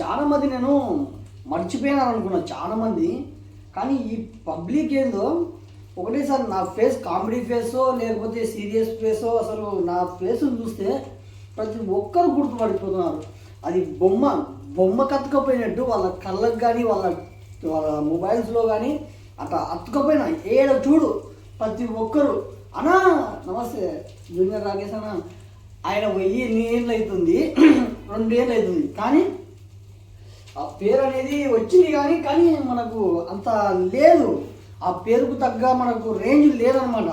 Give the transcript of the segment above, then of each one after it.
చాలా మంది నేను మర్చిపోయినాను అనుకున్నా చాలామంది. కానీ ఈ పబ్లిక్ ఏందో ఒకటేసారి నా ఫేస్ కామెడీ ఫేసో లేకపోతే సీరియస్ ఫేసో అసలు నా ఫేస్ చూస్తే ప్రతి ఒక్కరు గుర్తుపడిపోతున్నారు. అది బొమ్మ బొమ్మ కత్తుకపోయినట్టు వాళ్ళ కళ్ళకు కానీ వాళ్ళ వాళ్ళ మొబైల్స్లో కానీ అట్లా అతుకపోయినా ఏడ చూడు ప్రతి ఒక్కరు అన్నా నమస్తే జూనియర్ రాకేష్ అన్న ఆయన వెయ్యి ఎన్ని ఏళ్ళు అవుతుంది? రెండేళ్ళు అవుతుంది. కానీ ఆ పేరు అనేది వచ్చింది కానీ కానీ మనకు అంత లేదు. ఆ పేరుకు తగ్గ మనకు రేంజ్ లేదనమాట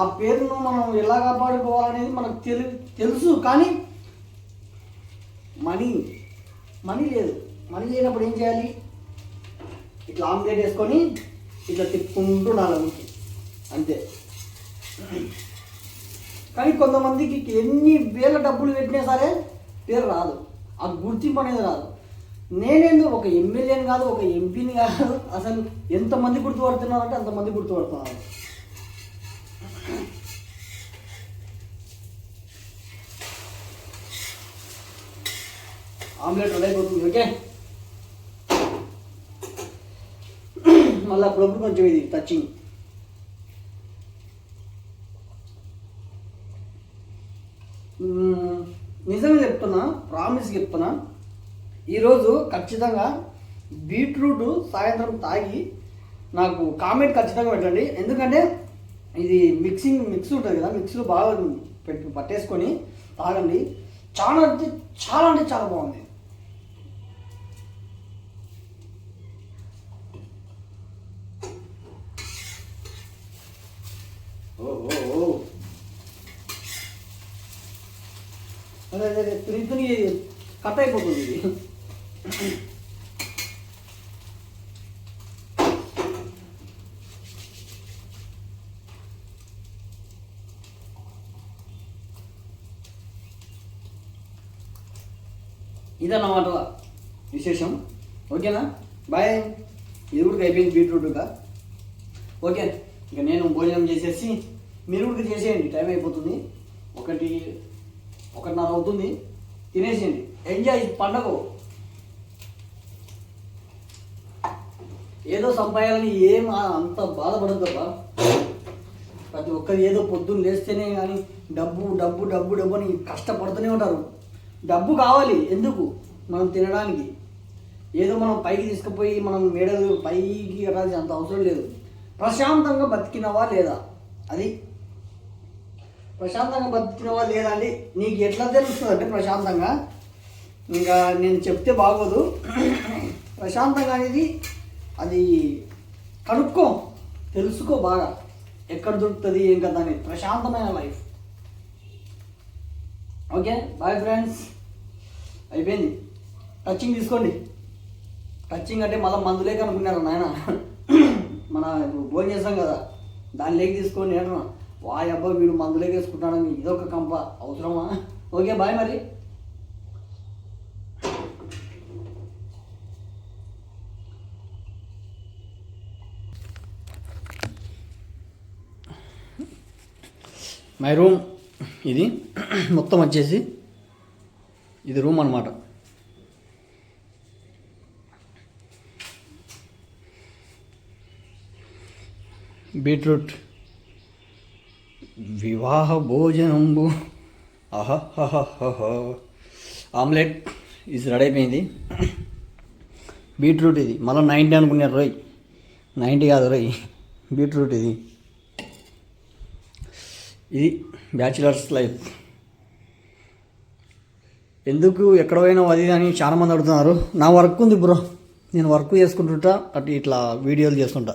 ఆ పేరును మనం ఎలా కాపాడుకోవాలనేది మనకు తెలు తెలుసు కానీ మనీ మనీ లేదు. మనీ లేనప్పుడు ఏం చేయాలి? ఇట్లా ఆమ్లెట్ వేసుకొని ఇట్లా తిప్పుకుంటూ ఉండాలి అంతే. కానీ కొంతమందికి ఎన్ని వేల డబ్బులు పెట్టినా సరే పేరు రాదు. ఆ గుర్తింపు అనేది రాదు. నేనేందు ఒక ఎమ్మెల్యేని కాదు ఒక ఎంపీని కాదు? అసలు ఎంతమంది గుర్తుపడుతున్నారు అంటే అంతమంది గుర్తుపడుతున్నారు. ఆమ్లెట్ రెడీ అయిపోతుంది ఓకే? మళ్ళీ అప్పుడప్పుడు కొంచెం ఇది టచింగ్ మ్మ్. నిజంగా చెప్తున్నా ప్రామిస్ చెప్తున్నా. ఈరోజు ఖచ్చితంగా బీట్రూట్ సాయంత్రం తాగి నాకు కామెంట్ ఖచ్చితంగా పెట్టండి. ఎందుకంటే ఇది మిక్సింగ్ మిక్స్ ఉంటుంది కదా మిక్స్లో బాగా పెట్టి పట్టేసుకొని తాగండి. చాలా అంటే చాలా అంటే చాలా బాగుంది. ఓ ఓ ఓ. అదే అదే తుని కట్ అయిపోతుంది. ఇదన్నమాట విశేషం. ఓకేనా? బాయ్. ఇది కూడా అయిపోయింది బీట్రూట్గా ఓకే. ఇక నేను భోజనం చేసేసి మీరు కూడా చేసేయండి. టైం అయిపోతుంది. ఒకటి ఒకటిన్నర అవుతుంది. తినేసేయండి. ఎంజాయ్ పండగ. ఏదో సంపాదాలని ఏం అంత బాధపడద్దబ్బా ప్రతి ఒక్కరు ఏదో పొద్దున్న లేస్తేనే కానీ డబ్బు డబ్బు డబ్బు డబ్బు అని కష్టపడుతూనే ఉంటారు. డబ్బు కావాలి ఎందుకు? మనం తినడానికి. ఏదో మనం పైకి తీసుకుపోయి మనం మేడలు పైకి రాల్సిన అంత అవసరం లేదు. ప్రశాంతంగా బతికినవా లేదా? అది. ప్రశాంతంగా బతికినవా లేదా అండి? నీకు ఎట్లా తెలుస్తుంది అంటే ప్రశాంతంగా? ఇంకా నేను చెప్తే బాగోదు. ప్రశాంతంగా అనేది అది కనుక్కో తెలుసుకో బాగా. ఎక్కడ దొరుకుతుంది ఏం కదా అని ప్రశాంతమైన లైఫ్. ఓకే బాయ్ ఫ్రెండ్స్ అయిపోయింది. టచింగ్ తీసుకోండి. టచింగ్ అంటే మళ్ళీ మందులే కనుక్కున్నారు నాయన? మన భోజనం చేస్తాం కదా దాని లేక తీసుకోండి అంటున్నా. వాయ్ అబ్బా వీడు మందులేక వేసుకుంటాడని ఇదొక కంప. అవసరమా? ఓకే బాయ్ మరి. మై రూమ్ ఇది మొత్తం వచ్చేసి ఇది రూమ్ అనమాట బీట్రూట్. వివాహ భోజనంబు. అహహహహ. ఆమ్లెట్ ఇది రెడీ అయిపోయింది. బీట్రూట్ ఇది. మళ్ళీ నైంటీ అనుకున్నారు రోయ్. నైంటీ కాదు రోయ్. బీట్రూట్ ఇది. ఇది బ్యాచిలర్స్ లైఫ్. ఎందుకు ఎక్కడ పోయినా అది అని చాలామంది అడుగుతున్నారు. నా వర్క్ ఉంది బ్రో. నేను వర్క్ చేసుకుంటుంటా అటు ఇట్లా వీడియోలు చేస్తుంటా.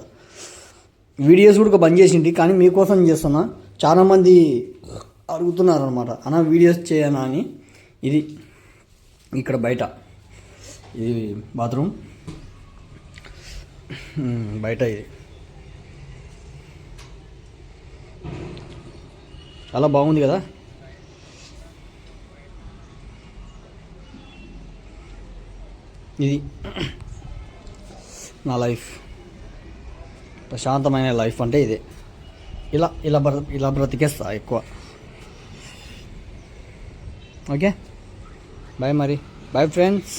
వీడియోస్ కూడా బంద్ చేసింది కానీ మీకోసం చేస్తున్నా. చాలామంది అడుగుతున్నారు అనమాట అన్న వీడియోస్ చేయనా అని. ఇది ఇక్కడ బయట. ఇది బాత్రూమ్. బయట ఇది. చాలా బాగుంది కదా? ఇది నా లైఫ్. ప్రశాంతమైన లైఫ్ అంటే ఇదే. ఇలా ఇలా బ్ర ఇలా బ్రతికేస్తా ఎక్కువ. ఓకే? బాయ్ మరి బాయ్ ఫ్రెండ్స్